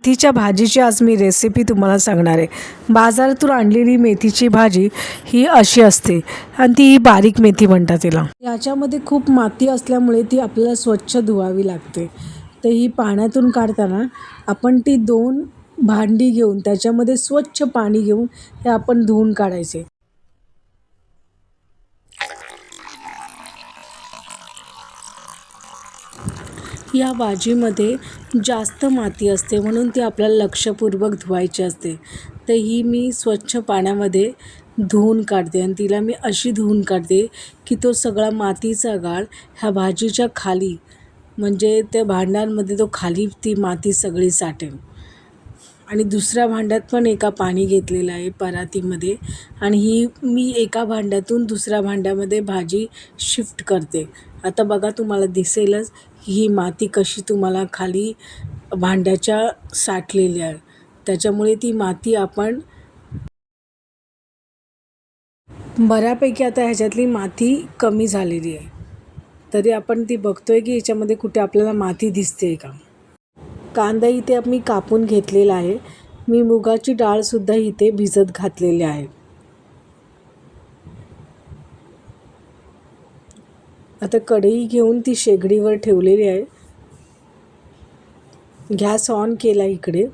मेथीच्या भाजीची आज मी रेसिपी तुम्हाला सांगणार आहे. बाजारातून आणलेली मेथीची भाजी ही अशी असते आणि ती बारीक मेथी म्हणतात तिला. याच्यामध्ये खूप माती असल्यामुळे ती आपल्याला स्वच्छ धुवावी लागते. तर ही पाण्यातून काढताना आपण ती दोन भांडी घेऊन त्याच्यामध्ये स्वच्छ पाणी घेऊन हे आपण धुवून काढायचे. या भाजीमध्ये जास्त माती असते म्हणून ती आपल्याला लक्षपूर्वक धुवायची असते. तर ही मी स्वच्छ पाण्यामध्ये धुवून काढते आणि तिला मी अशी धुवून काढते की तो सगळा मातीचा गाळ ह्या भाजीच्या खाली म्हणजे त्या भांड्यांमध्ये तो खाली ती माती सगळी साठेल. आणि दुसऱ्या भांड्यात पण एका पाणी घेतलेलं आहे परातीमध्ये आणि ही मी एका भांड्यातून दुसऱ्या भांड्यामध्ये भाजी शिफ्ट करते. आता बघा तुम्हाला दिसेलच ही माती कशी तुम्हाला खाली भांड्याच्या साठलेली आहे. त्याच्यामुळे ती माती आपण बऱ्यापैकी आता ह्याच्यातली माती कमी झालेली आहे. तरी आपण ती बघतोय की याच्यामध्ये कुठे आपल्याला माती दिसते का? कांदा इथे मी कापून घेतलेला आहे. मी मुगाची डाळसुद्धा इथे भिजत घातलेली आहे. आता कढई घेऊन ती शेगडीवर ठेवलेली आहे. गॅस ऑन केला इकडे.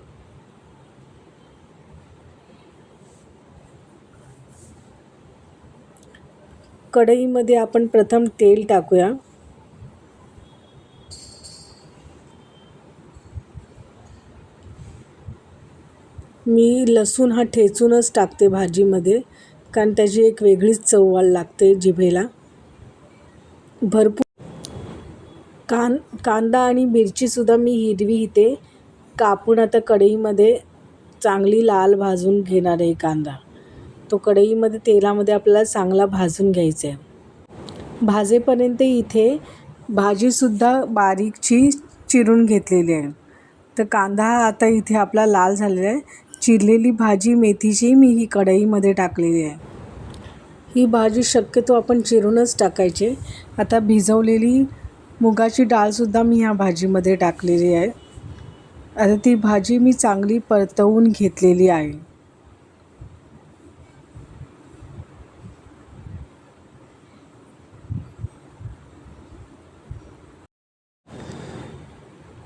कढईमध्ये आपण प्रथम तेल टाकूया. मी लसूण हा ठेचूनच टाकते भाजीमध्ये कारण त्याची एक वेगळीच चव लागते जिभेला. भरपूर कान कांदा आणि मिरचीसुद्धा मी हिरवी इथे. कापून आता कढईमध्ये चांगली लाल भाजून घेणार आहे कांदा. तो कढईमध्ये तेलामध्ये आपल्याला चांगला भाजून घ्यायचा आहे भाजेपर्यंत इथे भाजीसुद्धा बारीकची चिरून घेतलेली आहे. तर कांदा हा आता इथे आपला लाल झालेला आहे. चिरलेली भाजी मेथीची मी ही कढईमध्ये टाकलेली आहे. ही भाजी शक्यतो आपण चिरूनच टाकायची. आता भिजवलेली मुगाची डाळसुद्धा मी ह्या भाजीमध्ये टाकलेली आहे. आता ती भाजी मी चांगली परतवून घेतलेली आहे.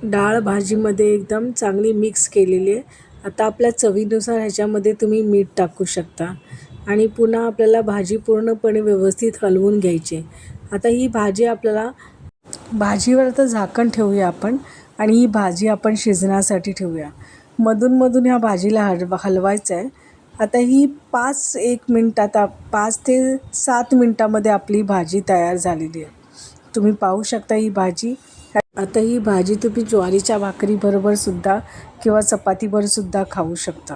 डाळ भाजीमध्ये एकदम चांगली मिक्स केलेली आहे. आता आपल्या चवीनुसार ह्याच्यामध्ये तुम्ही मीठ टाकू शकता. आणि पुन्हा आपल्याला भाजी पूर्णपणे व्यवस्थित हलवून घ्यायची. आता ही भाजी आपल्याला भाजीवर तर झाकण ठेवूया आपण आणि ही भाजी आपण शिजण्यासाठी ठेवूया. मधूनमधून ह्या भाजीला हलवा हलवायचं आहे. आता ही पाच एक मिनटात पाच ते सात मिनटामध्ये आपली भाजी तयार झालेली आहे. तुम्ही पाहू शकता ही भाजी. आता ही भाजी तुम्ही ज्वारीच्या भाकरीबरोबर सुद्धा किंवा चपातीबरोबर सुद्धा खाऊ शकता.